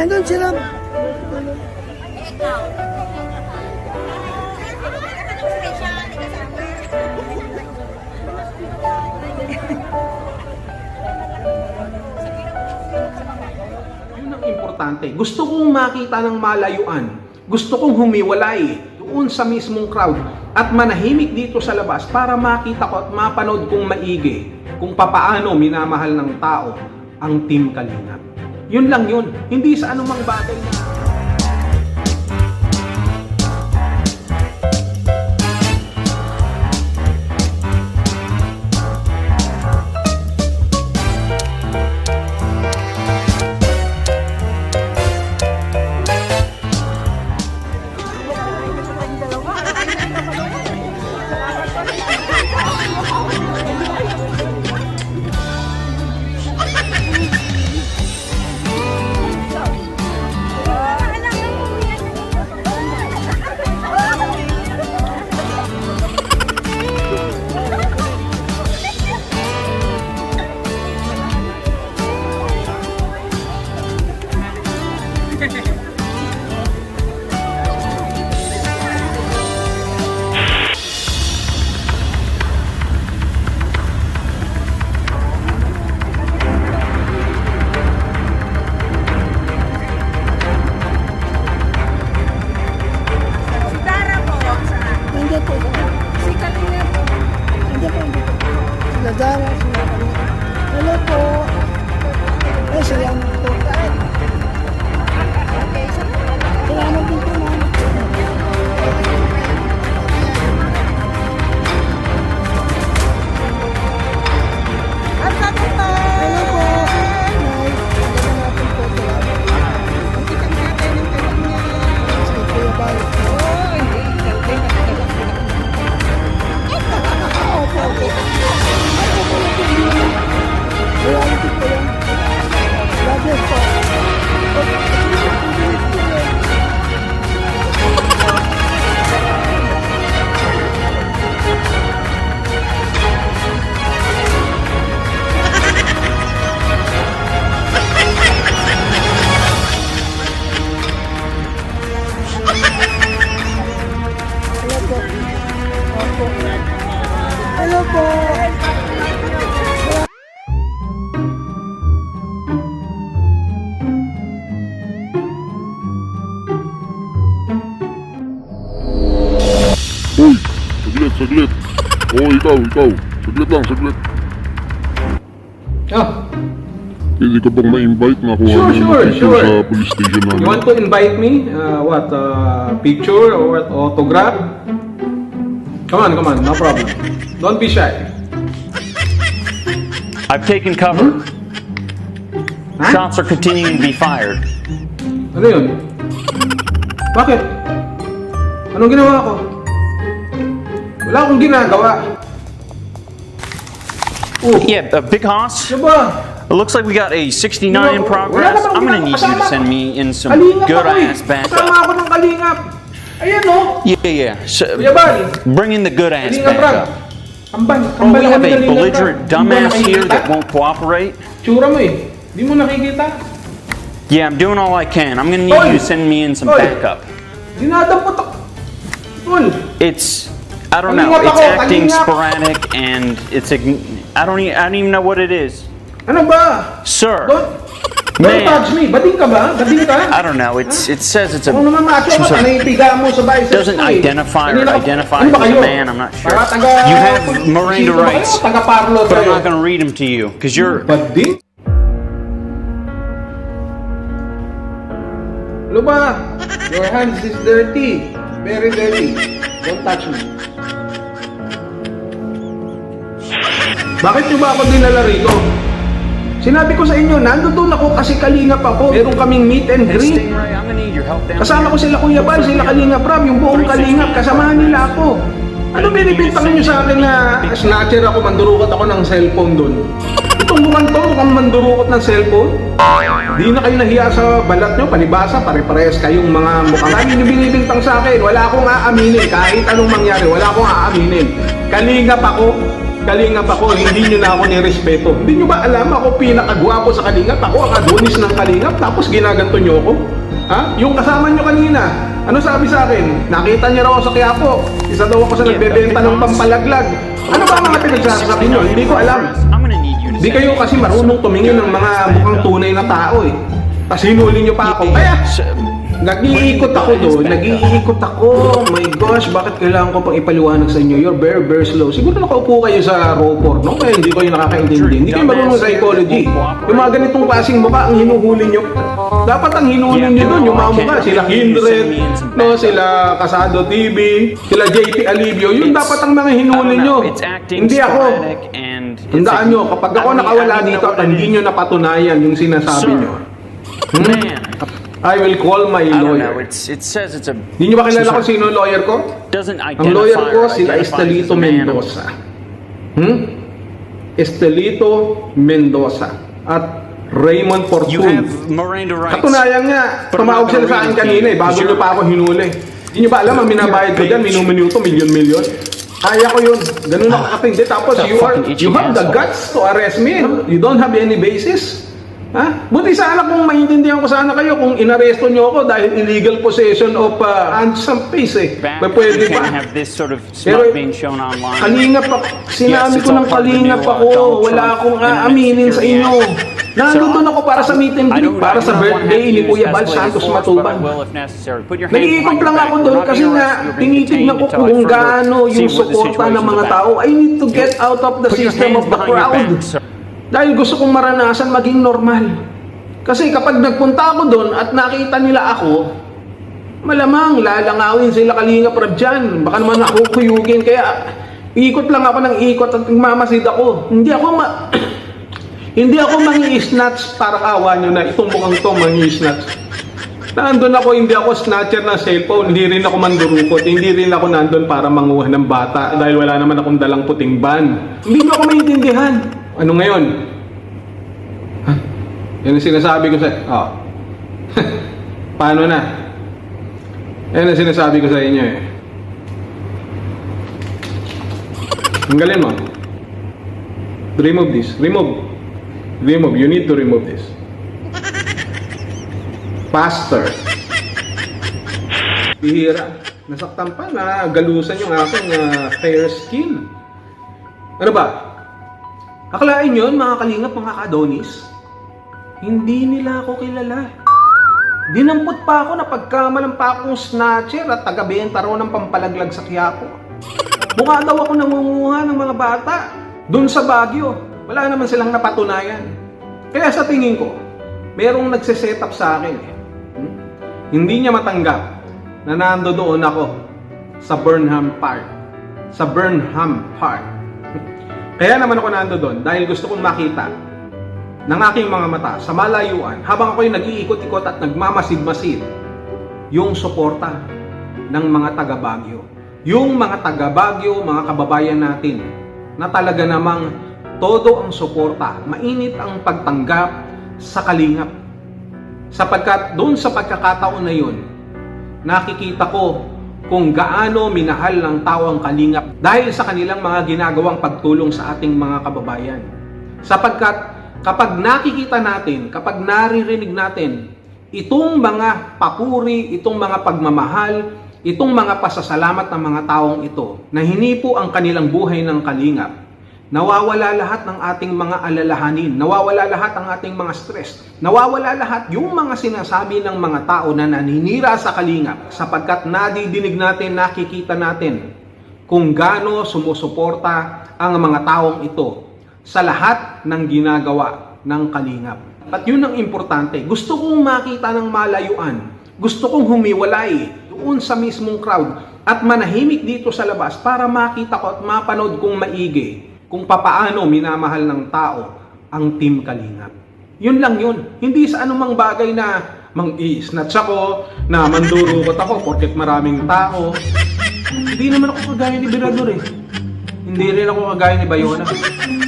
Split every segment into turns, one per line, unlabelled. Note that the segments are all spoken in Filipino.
Nandun sila.
Yun ang importante. Gusto kong makita ng malayuan. Gusto kong humiwalay doon sa mismong crowd at manahimik dito sa labas para makita ko at mapanood kong maigi kung papaano minamahal ng tao ang Team Kalingap. Yun lang yun. Hindi sa anumang bagay na...
saglit. Oo, ikaw, ikaw. Saglit lang, saglit.
Oh,
Pwede ka bang ma-invite na kuha
Sure, sure, sure.
sa police station namin?
you want to invite me? Uh, what, uh, picture or what, autograph? Come on, come on, no problem. Don't be shy.
I've taken cover.
Ha?
Shots are continuing to be fired.
Ano yun? Bakit? Anong ginawa ko? Wala akong ginagawa. Oh,
Yeah, uh, Big Hoss,
ano ba?
it looks like we got a 69 in progress. I'm gonna need you to send me in some
Kalingap
good
ako eh.
ass
Kasama
backup.
ako ng kalingap. Ayan oh.
Yeah, yeah. So, bring in the good ass
kalingap rag.
backup.
Amban,
Oh,
amban
we have a belligerent
rag. Di mo
dumbass here that won't cooperate.
Tsura mo eh. Di mo nakikita?
Yeah, I'm doing all I can. I'm gonna need you to send me in some
Oy!
backup.
Dinadampot ako. Tol,
It's I don't know. It's acting sporadic and it's ign- I don't even I don't even know what it is.
ano ba?
Sir,
Don't, don't
Man.
touch me. Bading ka ba? Bading ka?
I don't know. It's it says it's a
Kung naman macho
some
ka,
sort of
panayipiga mo sa biceps
doesn't
ko eh.
identify or
Kanina ka-
identify
ano ba
as a
kayo?
man, I'm not sure.
Taga,
You have Miranda
Sino ba kayo?
rights,
Taga Parlo
but I'm not going to read them to you because you're
Bading? Ano ba? Your hands is dirty. Very dirty. Don't touch me. Bakit nyo ba ako dinala rito? Sinabi ko sa inyo, nandoon ako kasi kalingap ako. Meron kaming meet and greet. Kasama ko sila Kuya Bal, sila Kalingap Ram, yung buong Kalingap, kasamahan nila ako. Ano binibintang niyo sa akin na snatcher ako, mandurukot ako ng cellphone doon? Itong mukhang to, mukhang mandurukot ng cellphone? Di na kayo nahiya sa balat nyo, palibasa, pare-parehas kayong mga mukhang. Ano yung binibintang sa akin? Wala akong aaminin, kahit anong mangyari, wala akong aaminin. Kalingap ako, Kalingap ako, hindi nyo na ako nirespeto. Hindi nyo ba alam ako pinakagwapo sa Kalingap? Ako ang adonis ng Kalingap, tapos ginaganto nyo ako? Ha? Yung kasama nyo kanina, ano sabi sa akin? Nakita niya raw ako sa Quiapo. Isa daw ako sa nagbebenta ng pampalaglag. Ano ba ang mga pinagsasabi nyo? Hindi ko alam. Di kayo kasi marunong tumingin ng mga mukhang tunay na tao eh. Tapos hinuli nyo pa ako. Kaya, nag-iikot ako doon, nag-iikot ako. My gosh, bakit kailangan ko pang ipaliwanag sa inyo? You're very, very slow. Siguro nakaupo kayo sa roper, no? Kaya hindi kayo nakakaintindi. Hindi kayo marunong psychology. Yung mga ganitong klaseng mukha, ang hinuhuli nyo. Dapat ang hinuli nyo doon, yung mga mukha. Sila Kindred, no? Sila Casado TV, sila JP Alivio. Yun dapat ang mga
I
hinuli
don't
nyo. Hindi ako. Tandaan nyo, kapag ako nakawala dito at hindi nyo napatunayan yung sinasabi
Sir,
nyo,
Man,
I will call my
I don't know.
lawyer.
It's it says it's a
Hindi nyo ba kilala kung sino ang lawyer ko?
doesn't identify.
Ang lawyer ko,
or
sila
identifies as
Estelito
a man.
Mendoza. Hmm? Estelito Mendoza. At Raymond
You
Fortun.
have Miranda rights.
Katunayan nga, tumawag sila sa akin kanina eh, bago nyo pa ako hinuli. Hindi nyo ba alam, ang minabayad ko dyan, minuminuto, milyon-milyon. Kaya ko yun. Ganun ako katindi. Tapos you are, you have the guts to arrest me. You don't have any basis. Ha? Buti sana kung maintindihan ko sana kayo kung inaresto nyo ako dahil illegal possession of uh, some face eh.
Back,
Pwede
you
pa.
can't have this sort of
Pero,
being shown online.
Kalingap ako. Sinabi
Yes,
ko ng kalingap
new, uh,
ako.
Donald
Wala akong aaminin sa inyo. Nandun
So,
ako para sa meet and greet, para sa birthday ni Kuya Bal Santos Matubang. Nag-iikot lang ako doon kasi nga tinitignan ko kung gaano yung suporta ng mga tao. I need to get out of the system of the crowd. Dahil gusto kong maranasan maging normal. Kasi kapag nagpunta ako doon at nakita nila ako, malamang lalangawin sila kalinga prab dyan. Baka naman ako kuyugin. Kaya ikot lang ako ng ikot at mamasid ako. Hindi ako ma... Hindi ako mangi-snatch para awa nyo na itong mukhang to mangi-snatch. Nandun ako, hindi ako snatcher ng cellphone, hindi rin ako mandurukot, hindi rin ako nandun para manguha ng bata dahil wala naman akong dalang puting ban. Hindi nyo ako maintindihan. Ano ngayon? Ha? Yan ang sinasabi ko sa... Oh. Paano na? Yan ang sinasabi ko sa inyo eh. Tanggalin mo. Remove this. Remove. Remove. You need to remove this. Faster. Bihira. Nasaktan pa na galusan yung aking ah, fair skin. Ano ba? Akalain yun, mga kalingap, mga kadonis. Hindi nila ako kilala. Dinampot pa ako na pagkamalang pa akong snatcher at taga-benta raw ng pampalaglag sa Quiapo. Mukha daw ako nangunguha ng mga bata doon sa Baguio. Wala naman silang napatunayan. Kaya sa tingin ko, merong nagsiset up sa akin. Eh. Hmm? Hindi niya matanggap na nando doon ako sa Burnham Park. Sa Burnham Park. Kaya naman ako nando doon dahil gusto kong makita ng aking mga mata sa malayuan habang ako'y nag-iikot-ikot at nagmamasid-masid yung suporta ng mga taga Baguio. Yung mga taga Baguio, mga kababayan natin na talaga namang todo ang suporta, mainit ang pagtanggap sa kalingap. Sapagkat doon sa pagkakataon na yun, nakikita ko kung gaano minahal ng tao ang kalingap dahil sa kanilang mga ginagawang pagtulong sa ating mga kababayan. Sapagkat kapag nakikita natin, kapag naririnig natin, itong mga papuri, itong mga pagmamahal, itong mga pasasalamat ng mga taong ito na hinipo ang kanilang buhay ng kalingap, nawawala lahat ng ating mga alalahanin, nawawala lahat ang ating mga stress, nawawala lahat yung mga sinasabi ng mga tao na naninira sa kalingap sapagkat nadidinig natin, nakikita natin kung gaano sumusuporta ang mga taong ito sa lahat ng ginagawa ng kalingap. At yun ang importante. Gusto kong makita ng malayuan. Gusto kong humiwalay doon sa mismong crowd at manahimik dito sa labas para makita ko at mapanood kong maigi kung papaano minamahal ng tao ang Team Kalingap. Yun lang yun. Hindi sa anumang bagay na mang-i-snatch ako, na mandurukot ako porket maraming tao. Hindi naman ako kagaya ni Birador eh. Hindi rin ako kagaya ni Bayona.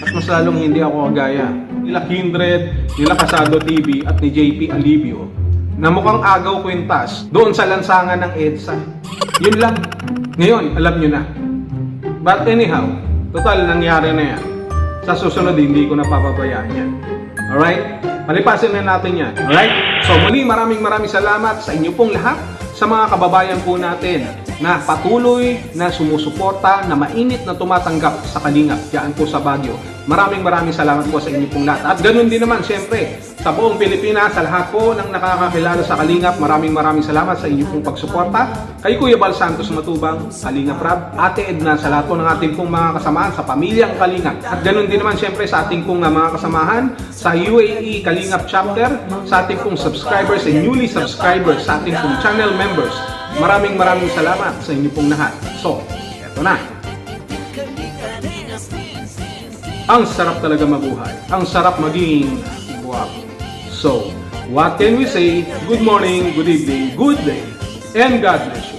At mas lalong hindi ako kagaya nila Kindred, nila Casado TV at ni JP Alivio na mukhang agaw kwintas doon sa lansangan ng EDSA. Yun lang. Ngayon, alam nyo na. But anyhow, Total, nangyari na yan. Sa susunod, hindi ko napapabayaan yan. Alright? Palipasin na natin yan. Alright? So muli, maraming maraming salamat sa inyo pong lahat, sa mga kababayan po natin na patuloy na sumusuporta, na mainit na tumatanggap sa Kalingap, diyan po sa Baguio. Maraming maraming salamat po sa inyo pong lahat. At ganun din naman, siyempre, sa buong Pilipinas, sa lahat po ng nakakakilala sa Kalingap, maraming maraming salamat sa inyo pong pagsuporta. Kay Kuya Bal Santos Matubang, Kalingap Rab, Ate Edna, sa lahat po ng ating pong mga kasamahan sa pamilyang Kalingap. At ganun din naman, siyempre, sa ating pong uh, mga kasamahan sa UAE Kalingap Chapter, sa ating pong subscribers and newly subscribers, sa ating pong channel members. Maraming maraming salamat sa inyo pong lahat. So, eto na. Ang sarap talaga mabuhay. Ang sarap maging guwapo. So, what can we say? Good morning, good evening, good day, and God bless you.